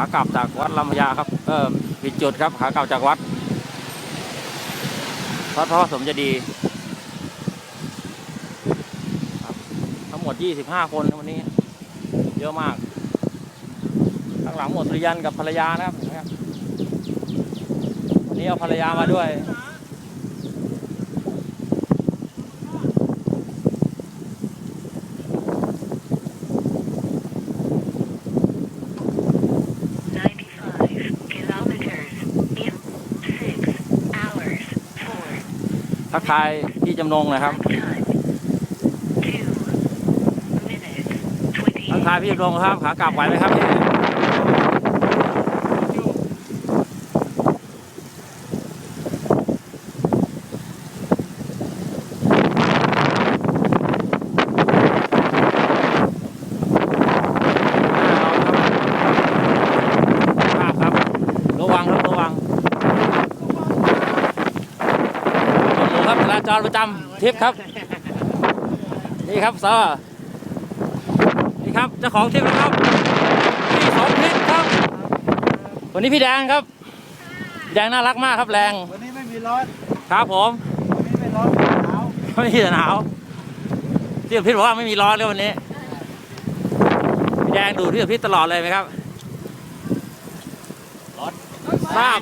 ากลับจากวัดลำพญาครับเออผิดจุดครับขากลับจากวัดวัดพระสมเจดีครับทั้งหมด 25 คนวันนี้ เยอะมากข้างหลังหมดสุริยันกับภรรยานะครับเห็นไหมครับวันนี้เอาภรรยามาด้วย ทักทายพี่จำนงหนะครับ time 2 minutes ทัก20ทายพี่จำนงครับขากลับไหวไหมครับพี่ครับครับ ระวังครับระวังดูครับ จราจรประจำทริปครับ นี่ครับเซอร์นี่ครับเจ้าของทริปนะครับพี่สมพิษครับ วันนี้พี่แดงครับพี่แดงน่ารักมากครับแรง วันนี้ไม่มีร้อนครับผมวันนี้ไม่ร้อนไม่หนาวไม่มีแต่หนาวพี่สมพิษบอกว่าไม่มีร้อนเลยวันนี้พี่แดงดูพี่สมพิษตลอดเลยไหมครับร้อนทราบ